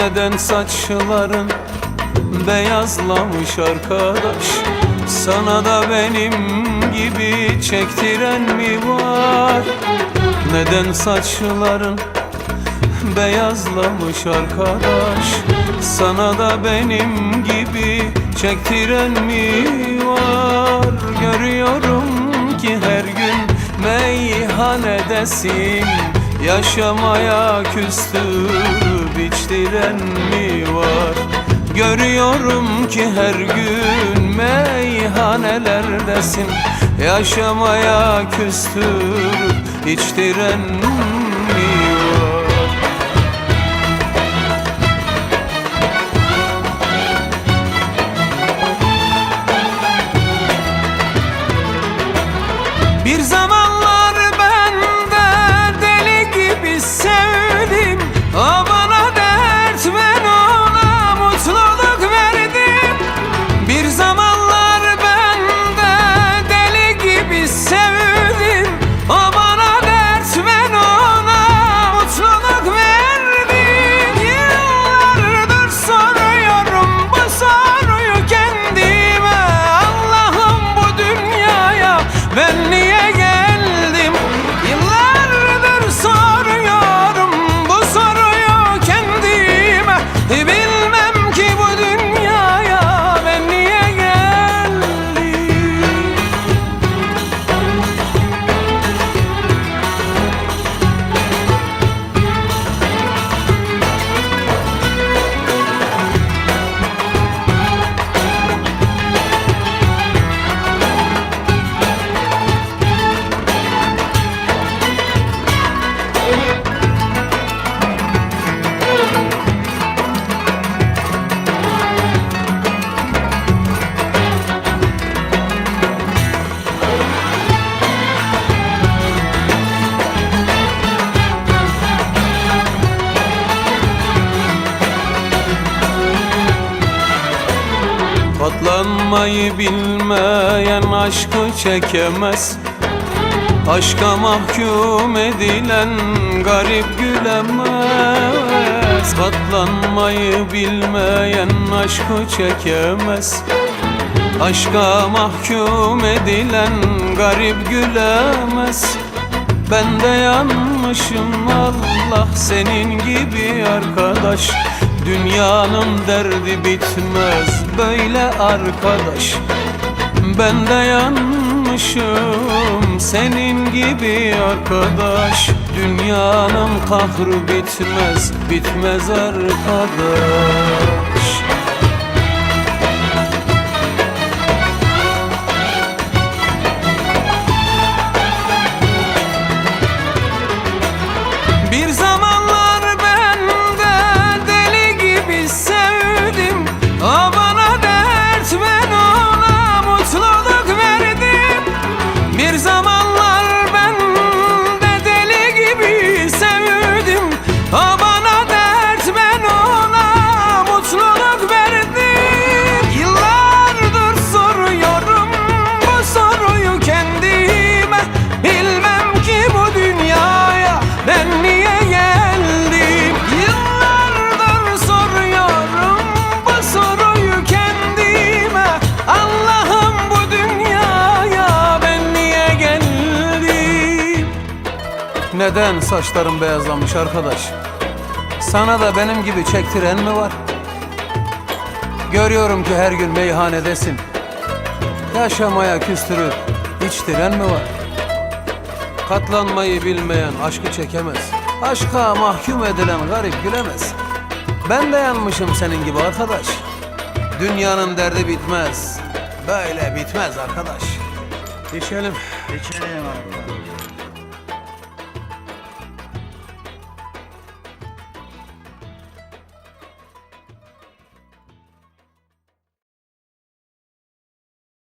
Neden saçların beyazlamış arkadaş? Sana da benim gibi çektiren mi var? Neden saçların beyazlamış arkadaş? Sana da benim gibi çektiren mi var? Görüyorum ki her gün meyhanedesin Yaşamaya küstürüp içtiren mi var? Görüyorum ki her gün meyhanelerdesin Yaşamaya küstürüp içtiren mi Katlanmayı bilmeyen aşkı çekemez. Aşka mahkum edilen garip gülemez. Katlanmayı bilmeyen aşkı çekemez. Aşka mahkum edilen garip gülemez. Ben de yanmışım Allah senin gibi arkadaş Dünyanın derdi bitmez böyle arkadaş. Ben de yanmışım senin gibi arkadaş. Dünyanın kahrı bitmez bitmez arkadaş Neden saçlarım beyazlamış arkadaş? Sana da benim gibi çektiren mi var? Görüyorum ki her gün meyhanedesin Yaşamaya küstürüp içtiren mi var? Katlanmayı bilmeyen aşkı çekemez. Aşka mahkum edilen garip gülemez. Ben de yanmışım senin gibi arkadaş. Dünyanın derdi bitmez. Böyle bitmez arkadaş. İçelim. İçelim abi.